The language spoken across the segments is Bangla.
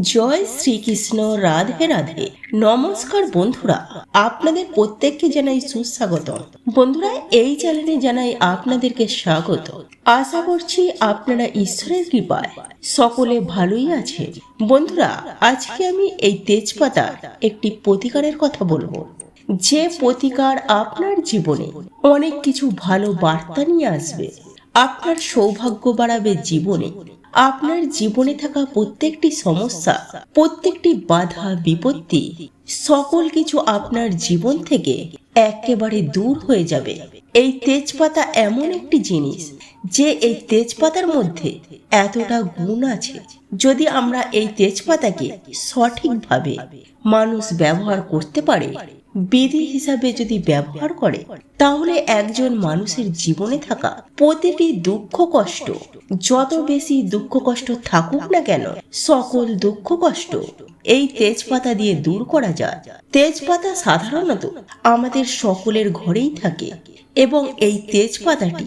জয় শ্রীকৃষ্ণ, রাধে রাধে। নমস্কার বন্ধুরা, আপনাদের প্রত্যেককে জানাই সুস্বাগত বন্ধুরা, এই চ্যানেলে জানাই আপনাদেরকে স্বাগত। আশা করছি আপনারা ঈশ্বরের কৃপায় সকলে ভালোই আছে বন্ধুরা, আজকে আমি এই তেজপাতা একটি প্রতিকারের কথা বলব। যে প্রতিকার আপনার জীবনে অনেক কিছু ভালো বার্তা নিয়ে আসবে, আপনার সৌভাগ্য বাড়াবে জীবনে আপনার জীবনে থাকা প্রত্যেকটি সমস্যা, প্রত্যেকটি বাধা, বিপত্তি, সকল কিছু আপনার জীবন থেকে একেবারে দূর হয়ে যাবে। এই তেজপাতা এমন একটি জিনিস যে এই তেজপাতার মধ্যে এতটা গুণ আছে। যদি আমরা এই তেজপাতাকে সঠিকভাবে মানুষ ব্যবহার করতে পারে বিধি হিসাবে যদি ব্যবহার করে, তাহলে একজন মানুষের জীবনে থাকা প্রতিটি দুঃখ কষ্ট, যত বেশি দুঃখ কষ্ট থাকুক না কেন, সকল দুঃখ কষ্ট এই তেজপাতা দিয়ে দূর করা যায়। তেজপাতা সাধারণত আমাদের সকলের ঘরেই থাকে এবং এই তেজপাতাটি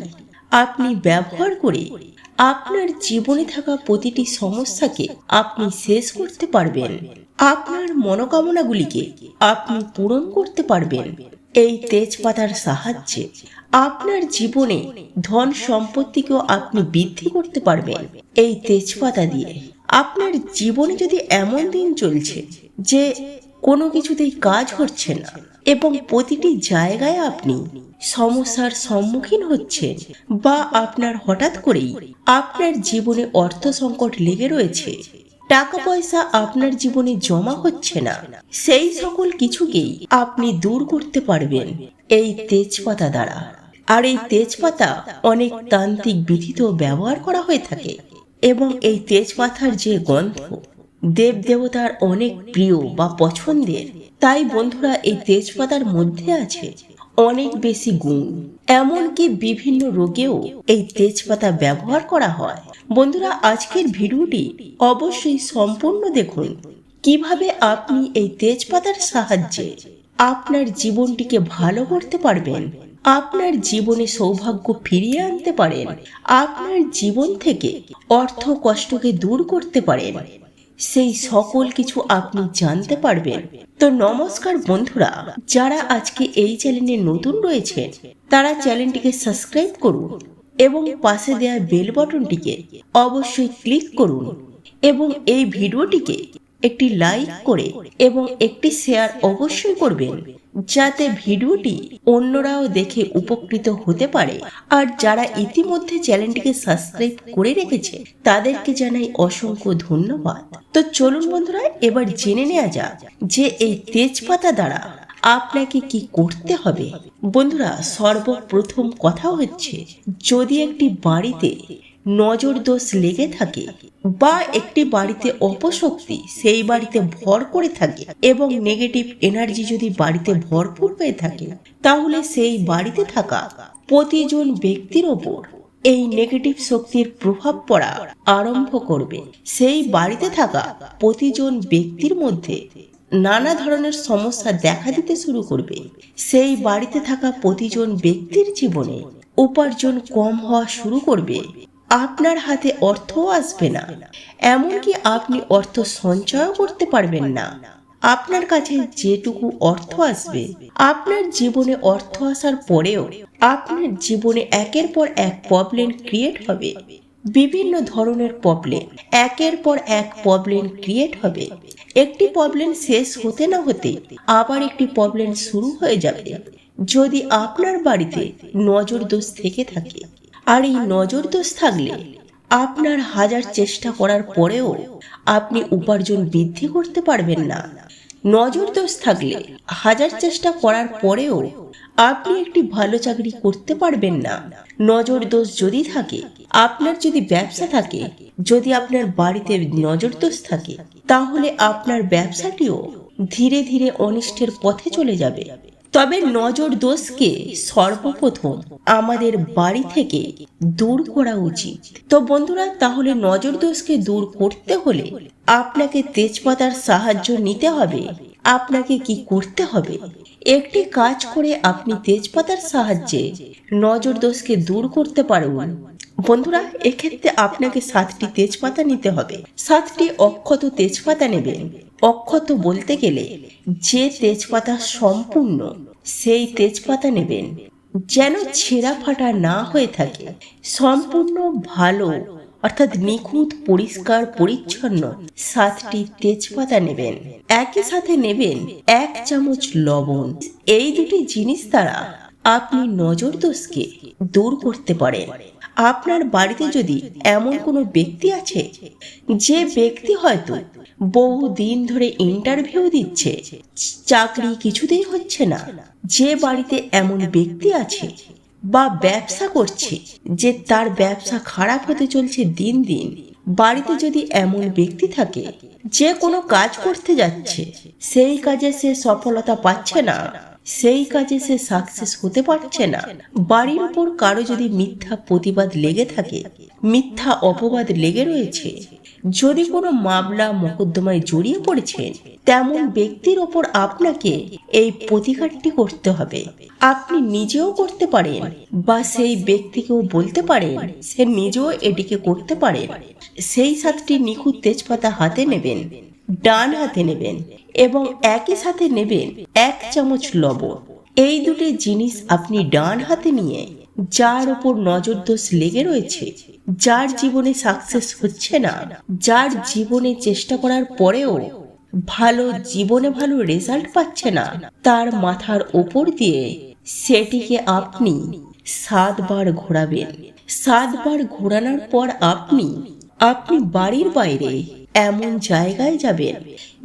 আপনি ব্যবহার করে আপনার জীবনে থাকা প্রতিটি সমস্যাকে আপনি শেষ করতে পারবেন। আপনার মনোকামনাগুলিকে আপনি পূরণ করতে পারবেন। এই তেজপাতার সাহায্যে আপনার জীবনে ধন সম্পত্তিকেও আপনি বৃদ্ধি করতে পারবেন। এই তেজপাতা দিয়ে আপনার জীবনে যদি এমন দিন চলছে যে কোনো কিছুতেই কাজ হচ্ছে না এবং প্রতিটি জায়গায় আপনি সমস্যার সম্মুখীন হচ্ছেন বা আপনার হঠাৎ করেই আপনার জীবনে অর্থ সংকট লেগে রয়েছে টাকা পয়সা আপনার জীবনে জমা হচ্ছে না। সেই সকল কিছুকেই আপনি দূর করতে পারবেন এই তেজপাতা দ্বারা। আর এই তেজপাতা অনেক তান্ত্রিক বিধিতেও ব্যবহার করা হয়ে থাকে এবং এই তেজপাতার যে গন্ধ দেব দেবতার অনেক প্রিয় বা পছন্দের, তাই বন্ধুরা এই তেজপাতার মধ্যে আছে অনেক বেশি গুণ। এমনকি বিভিন্ন রোগেও এই তেজপাতা ব্যবহার করা হয়। বন্ধুরা, আজকের ভিডিওটি অবশ্যই সম্পূর্ণ দেখুন। কীভাবে আপনি এই তেজপাতার সাহায্যে আপনার জীবনটিকে ভালো করতে পারবেন, আপনার জীবনে সৌভাগ্য ফিরিয়ে আনতে পারেন, আপনার জীবন থেকে অর্থ কষ্টকে দূর করতে পারেন, সেই সকল কিছু আপনি জানতে পারবেন। তো নমস্কার বন্ধুরা, যারা আজকে এই চ্যানেলে নতুন রয়েছেন, তারা চ্যানেলটিকে সাবস্ক্রাইব করুন এবং পাশে দেওয়া বেল বটনটিকে অবশ্যই ক্লিক করুন এবং এই ভিডিওটিকে একটি লাইক করে এবং একটি শেয়ার অবশ্যই করবেন যাতে ভিডিওটি অন্যরাও দেখে উপকৃত হতে পারে। আর যারা ইতিমধ্যে চ্যানেলটিকে সাবস্ক্রাইব করে রেখেছে, তাদেরকে জানাই অসংখ্য ধন্যবাদ। তো চলুন বন্ধুরা, এবার জেনে নেওয়া যাক যে এই তেজপাতা দ্বারা আপনাকে কি করতে হবে? বন্ধুরা, সর্বপ্রথম কথা হচ্ছে, যদি একটি বাড়িতে নজর দোষ লেগে থাকে বা একটি বাড়িতে অপশক্তি সেই বাড়িতে ভর করে থাকে এবং নেগেটিভ এনার্জি যদি বাড়িতে ভরপুর হয়ে থাকে, তাহলে সেই বাড়িতে থাকা প্রতিজন ব্যক্তির ওপর এই নেগেটিভ শক্তির প্রভাব পড়া আরম্ভ করবে। সেই বাড়িতে থাকা প্রতিজন ব্যক্তির মধ্যে নানা ধরনের সমস্যা দেখা দিতে শুরু করবে। সেই বাড়িতে থাকা প্রতিজন ব্যক্তির জীবনে উপার্জন কম হওয়া শুরু করবে। আপনার হাতে অর্থও আসবে না। এমনকি আপনি অর্থ সঞ্চয় করতে পারবেন না। আপনার কাছে যেটুকু অর্থ আসবে, আপনার জীবনে অর্থ আসার পরেও আপনার জীবনে একের পর এক প্রবলেম ক্রিয়েট হবে। বিভিন্ন ধরনের প্রবলেম একের পর এক প্রবলেম ক্রিয়েট হবে। একটি প্রবলেম শেষ হতে না হতে আবার একটি প্রবলেম শুরু হয়ে যাবে। যদি আপনার বাড়িতে নজর দোষ থেকে থাকে, আর এই নজর দোষ থাকলে আপনার হাজার চেষ্টা করার পরেও আপনি উপার্জন বৃদ্ধি করতে পারবেন না। নজর দোষ থাকলে হাজার চেষ্টা করার পরেও আপনি একটি ভালো চাকরি করতে পারবেন না। নজর দোষ যদি থাকে, আপনার যদি ব্যবসা থাকে, যদি আপনার বাড়িতে নজর দোষ থাকে, তাহলে আপনার ব্যবসাটিও ধীরে ধীরে অনিষ্টের পথে চলে যাবে। তবে নজর দোষকে সর্বপ্রথম আমাদের বাড়ি থেকে দূর করা উচিত। তো বন্ধুরা, তাহলে নজর দোষকে দূর করতে হলে আপনাকে তেজপাতার সাহায্য নিতে হবে। আপনাকে কি করতে হবে? একটি কাজ করে আপনি তেজপাতার সাহায্যে নজর দোষকে দূর করতে পারবেন বন্ধুরা, এক্ষেত্রে আপনাকে সাতটি তেজপাতা নিতে হবে। সাতটি অক্ষত তেজপাতা নেবেন। অক্ষত বলতে গেলে যে তেজপাতা সম্পূর্ণ, সেই তেজপাতা নেবেন। যেন ছেঁড়া ফাটা না হয়ে থাকে। সম্পূর্ণ ভালো অর্থাৎ নিখুঁত, পরিষ্কার, পরিচ্ছন্ন সাতটি তেজপাতা নেবেন। একই সাথে নেবেন এক চামচ লবণ। এই দুটি জিনিস দ্বারা আপনি নজর দোষকে দূর করতে পারেন। আপনার বাড়িতে যদি এমন কোনো ব্যক্তি আছে, যে ব্যক্তি হয়তো বহু দিন ধরে ইন্টারভিউ দিচ্ছে, চাকরি কিছুতেই হচ্ছে না। যে বাড়িতে এমন ব্যক্তি আছে বা ব্যবসা করছে যে তার ব্যবসা খারাপ হতে চলছে দিন দিন। বাড়িতে যদি এমন ব্যক্তি থাকে, যে কোনো কাজ করতে যাচ্ছে, সেই কাজে সে সফলতা পাচ্ছে না। সেই কাজে সে সাকসেস হতে পারছে না। বাড়ির উপর কারও যদি মিথ্যা প্রতিবাদ লেগে থাকে, মিথ্যা অপবাদ লেগে রয়েছে, যদি কোনো মামলা মোকদ্দমায় জড়িয়ে পড়েছেন তেমন ব্যক্তির ওপর আপনাকে এই প্রতিকারটি করতে হবে। আপনি নিজেও করতে পারেন বা সেই ব্যক্তিকেও বলতে পারেন, সে নিজেও এটিকে করতে পারেন। সেই সাতটি নিখুঁত তেজপাতা হাতে নেবেন। ডান হাতে নেবেন এবং একই সাথে নেবেন এক চামচ লবণ। এই দুটি জিনিস আপনি ডান হাতে নিয়ে যার উপর নজর দোষ লেগে রয়েছে, যার জীবনে সাকসেস হচ্ছে না, যার জীবনে চেষ্টা করার পরেও ভালো জীবনে ভালো রেজাল্ট পাচ্ছে না, তার মাথার ওপর দিয়ে সেটিকে আপনি সাতবার ঘোরাবেন। সাতবার ঘোরানোর পর আপনি আপনি বাড়ির বাইরে এমন জায়গায় যাবেন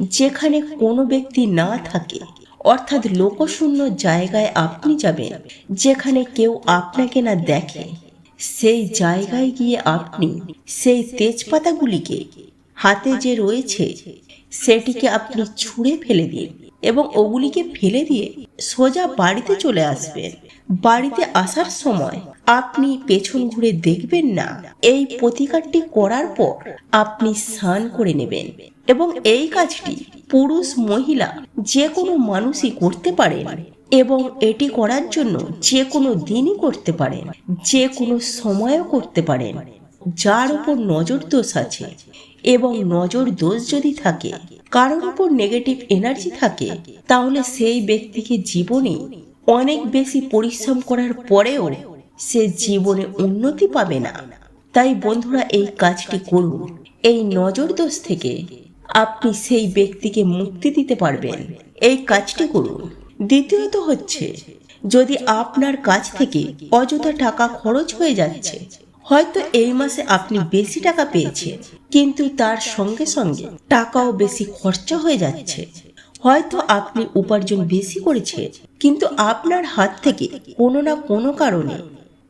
যেখানে কোনো ব্যক্তি না থাকে। অর্থাৎ লোকশূন্য জায়গায় আপনি যাবেন, যেখানে কেউ আপনাকে না দেখে। সেই জায়গায় গিয়ে আপনি সেই তেজপাতাগুলিকে হাতে যে রয়েছে, সেটিকে আপনি ছুঁড়ে ফেলে দিন এবং ওগুলিকে ফেলে দিয়ে সোজা বাড়িতে চলে আসবেন। বাড়িতে আসার সময় আপনি পেছন ঘুরে দেখবেন না। এই প্রতিকারটি করার পর আপনি স্নান করে নেবেন এবং এই কাজটি পুরুষ, মহিলা যে কোনো মানুষই করতে পারেন এবং এটি করার জন্য যে কোনো দিনই করতে পারেন যে কোনো সময়ও করতে পারেন। যার উপর নজর দোষ আছে এবং নজর দোষ যদি থাকে, কারোর উপর নেগেটিভ এনার্জি থাকে, তাহলে সেই ব্যক্তিকে জীবনে অনেক বেশি পরিশ্রম করার পরেও সে জীবনে উন্নতি পাবে না। তাই বন্ধুরা, এই কাজটি করুন। এই নজর দোষ থেকে আপনি সেই ব্যক্তিকে মুক্তি দিতে পারবেন। এই কাজটি করুন। দ্বিতীয়ত হচ্ছে, যদি আপনার কাছ থেকে অযথা টাকা খরচ হয়ে যাচ্ছে, হয়তো এই মাসে আপনি বেশি টাকা পেয়েছেন, কিন্তু তার সঙ্গে সঙ্গে টাকাও বেশি খরচা হয়ে যাচ্ছে। হয়তো আপনি উপার্জন বেশি করেছেন কিন্তু আপনার হাত থেকে কোনো না কোনো কারণে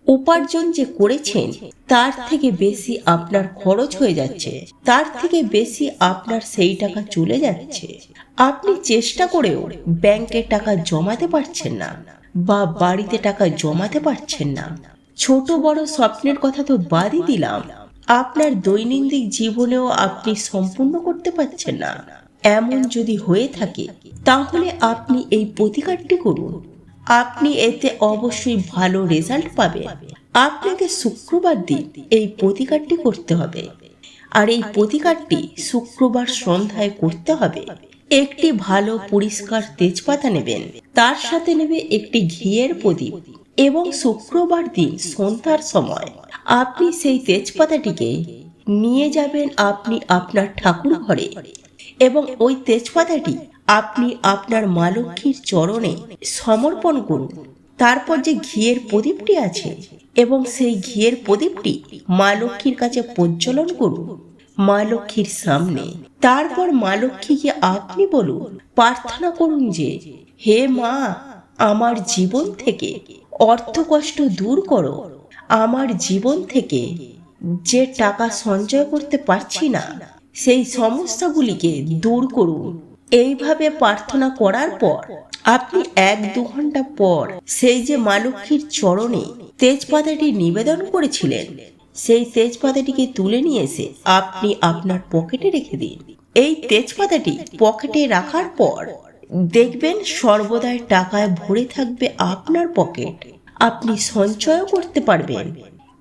উপার্জন যে করেছেন, তার থেকে বেশি আপনার খরচ হয়ে যাচ্ছে। তার থেকে বেশি আপনার সেই টাকা চলে যাচ্ছে। আপনি চেষ্টা করেও ব্যাংকে টাকা জমাতে পারছেন না বা বাড়িতে টাকা জমাতে পারছেন না। ছোট বড় স্বপ্নের কথা তো বাদই দিলাম। আপনার দৈনন্দিন জীবনেও আপনি সম্পূর্ণ করতে পারছেন না। এমন যদি হয়ে থাকে, তাহলে আপনি এই প্রতিকারটি করুন। আপনি এতে অবশ্যই ভালো রেজাল্ট পাবেন। আপনাকে শুক্রবার দিন এই প্রতিকারটি করতে হবে। আর এই প্রতিকারটি শুক্রবার সন্ধ্যায় করতে হবে। একটি ভালো পরিষ্কার তেজপাতা নেবেন। তার সাথে নেবে একটি ঘিয়ের প্রদীপ। এবং শুক্রবার দিন সন্ধ্যার সময় আপনি সেই তেজপাতাটিকে নিয়ে যাবেন আপনি আপনার ঠাকুর ঘরে এবং ওই তেজপাতাটি আপনি আপনার মা লক্ষ্মীর চরণে সমর্পণ করুন। তারপর যে ঘিয়ের প্রদীপটি আছে এবং সেই ঘিয়ের প্রদীপটি মা লক্ষ্মীর কাছে প্রজ্বলন করুন। মা লক্ষ্মীর সামনে তারপর মা লক্ষ্মীকে আপনি বলুন, প্রার্থনা করুন যে, হে মা, আমার জীবন থেকে অর্থ কষ্ট দূর করো। আমার জীবন থেকে যে টাকা সঞ্চয় করতে পারছি না সেই সমস্যাগুলিকে দূর করুন। এইভাবে প্রার্থনা করার পর, আপনি এক দু ঘণ্টা পর সেই যে মা লক্ষ্মীর চরণে তেজপাতাটি নিবেদন করেছিলেন, সেই তেজপাতাটিকে তুলে নিয়ে এসে আপনি আপনার পকেটে রেখে দিন। এই তেজপাতাটি পকেটে রাখার পর দেখবেন সর্বদাই টাকায় ভরে থাকবে আপনার পকেট। আপনি সঞ্চয়ও করতে পারবেন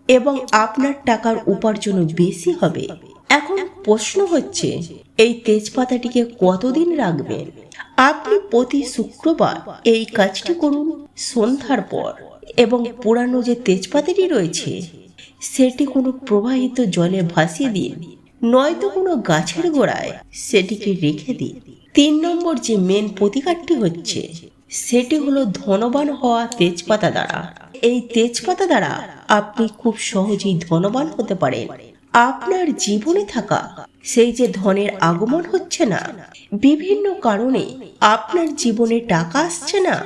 এবং আপনার টাকার উপার্জন বেশি হবে। এখন প্রশ্ন হচ্ছে, এই তেজপাতাটিকে কতদিন রাখবেন? আপনি প্রতি শুক্রবার এই কাজটি করুন সন্ধ্যার পর। এবং পুরানো যে তেজপাতাটি রয়েছে, সেটি কোনো প্রবাহিত জলে ভাসিয়ে দিন, নয়তো কোনো গাছের গোড়ায় সেটিকে রেখে দিন। তিন নম্বর যে মেন প্রতিকারটি হচ্ছে, সেটি হলো ধনবান হওয়া তেজপাতা দ্বারা। এই তেজপাতা দ্বারা আপনি খুব সহজেই ধনবান হতে পারেন। আপনার জীবনে থাকা সেই যে ধনের আগমন হচ্ছে না, বিভিন্ন কারণে আপনার জীবনে টাকা আসছে না,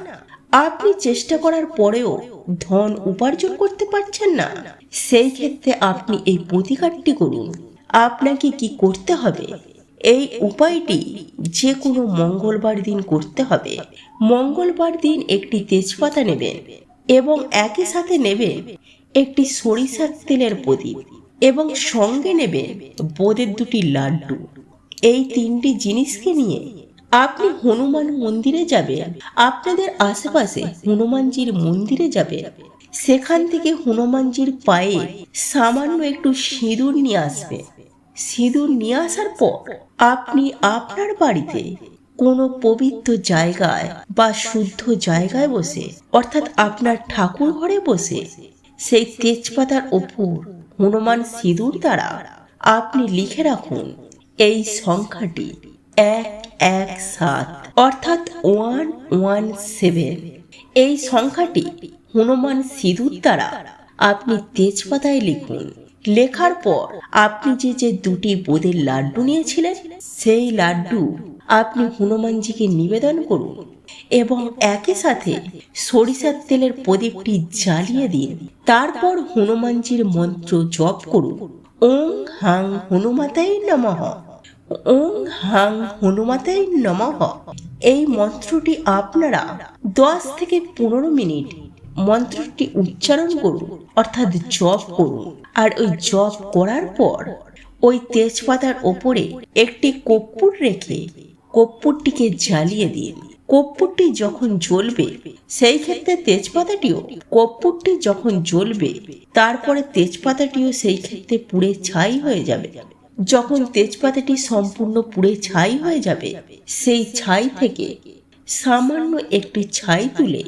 আপনি চেষ্টা করার পরেও ধন উপার্জন করতে পারছেন না, সেই ক্ষেত্রে আপনি এই প্রতিকারটি করুন। আপনাকে কি করতে হবে? এই উপায়টি যে কোনো মঙ্গলবার দিন করতে হবে। মঙ্গলবার দিন একটি তেজপাতা নেবেন এবং একই সাথে নেবেন একটি সরিষার তেলের প্রদীপ। এবং সঙ্গে নেবে বোদের দুটি লাড্ডু। এই তিনটি জিনিসকে নিয়ে আপনি হনুমান মন্দিরে যাবেন, আপনাদের আশেপাশে হনুমানজির মন্দিরে যাবেন। সেখান থেকে হনুমানজির পায়ে সামান্য একটু সিঁদুর নিয়ে আসবে সিঁদুর নিয়ে আসার পর আপনি আপনার বাড়িতে কোনো পবিত্র জায়গায় বা শুদ্ধ জায়গায় বসে, অর্থাৎ আপনার ঠাকুর ঘরে বসে, সেই তেজপাতার ওপর হনুমান সিঁদুর দ্বারা আপনি লিখে রাখুন, এই সংখ্যাটি এক এক সাত, অর্থাৎ ওয়ান ওয়ান সেভেন এই সংখ্যাটি হনুমান সিঁদুর দ্বারা আপনি তেজপাতায় লিখুন। লেখার পর আপনি যে যে দুটি বোদের লাড্ডু নিয়েছিলেন, সেই লাড্ডু আপনি হনুমানজিকে নিবেদন করুন। এবং একই সাথে সরিষার তেলের প্রদীপটি জ্বালিয়ে দিন। তারপর হনুমানজির মন্ত্র জপ করুন। ওং হাং হনুমাতাই নমঃ। ওং হাং হনুমাতাই নমঃ। এই মন্ত্রটি আপনারা দশ থেকে পনেরো মিনিট মন্ত্রটি উচ্চারণ করুন অর্থাৎ জপ করুন। আর ওই জপ করার পর ওই তেজপাতার ওপরে একটি কর্পূর রেখে কর্পূরটিকে জ্বালিয়ে দিন। কর্পূরটি যখন জ্বলবে, সেই ক্ষেত্রে তেজপাতাটিও কর্পূরটি যখন জ্বলবে, তারপরে তেজপাতাটিও সেই ক্ষেত্রে পুড়ে ছাই হয়ে যাবে। যখন তেজপাতাটি সম্পূর্ণ পুড়ে ছাই হয়ে যাবে, সেই ছাই থেকে সামান্য একটি ছাই তুলে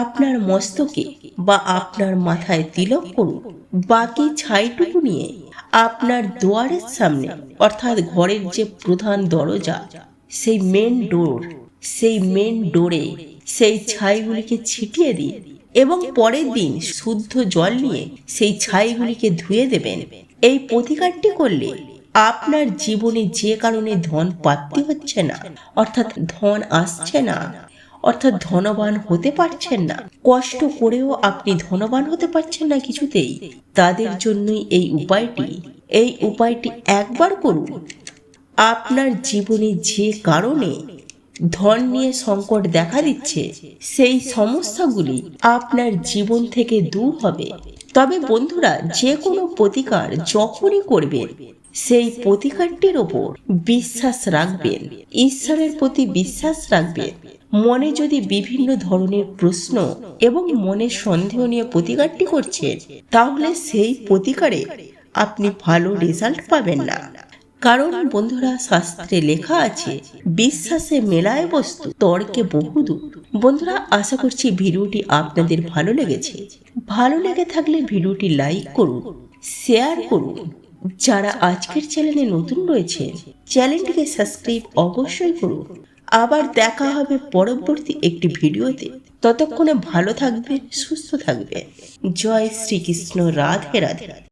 আপনার মস্তকে বা আপনার মাথায় তিলক করুন। বাকি ছাইটুকু নিয়ে আপনার দুয়ারের সামনে, অর্থাৎ ঘরের যে প্রধান দরজা, সেই মেন ডোর সেই মেন ডোরে সেই ছাইগুলিকে ছিটিয়ে দিন এবং পরের দিন শুদ্ধ জল নিয়ে সেই ছাইগুলিকে ধুয়ে দেবেন। এই প্রতিকারটি করলে আপনার জীবনে যে কারণে ধন প্রাপ্তি হচ্ছে না, অর্থাৎ ধন আসছে না, অর্থাৎ ধনবান হতে পারছেন না, কষ্ট করেও আপনি ধনবান হতে পারছেন না কিছুতেই, তাদের জন্যই এই উপায়টি। এই উপায়টি একবার করুন। আপনার জীবনে যে কারণে ধন নিয়ে সংকট দেখা দিচ্ছে, সেই সমস্যাগুলি আপনার জীবন থেকে দূর হবে। তবে বন্ধুরা, যে কোনো প্রতিকার যখনই করবেন, সেই প্রতিকারটির ওপর বিশ্বাস রাখবেন। ঈশ্বরের প্রতি বিশ্বাস রাখবেন। মনে যদি বিভিন্ন ধরনের প্রশ্ন এবং মনে সন্দেহ নিয়ে প্রতিকারটি করছেন, তাহলে সেই প্রতিকারে আপনি ভালো রেজাল্ট পাবেন না। কারণ বন্ধুরা, শাস্ত্রে লেখা আছে, বিশ্বাসে মেলায় বস্তু, তর্কে বহুদূর বন্ধুরা, আশা করছি ভিডিওটি আপনাদের ভালো লেগেছে। ভালো লেগে থাকলে ভিডিওটি লাইক করুন, শেয়ার করুন। যারা আজকের চ্যানেলে নতুন রয়েছে, চ্যানেলটিকে সাবস্ক্রাইব অবশ্যই করুন। আবার দেখা হবে পরবর্তী একটি ভিডিওতে। ততক্ষণে ভালো থাকবে সুস্থ থাকবে জয় শ্রীকৃষ্ণ, রাধে রাধে।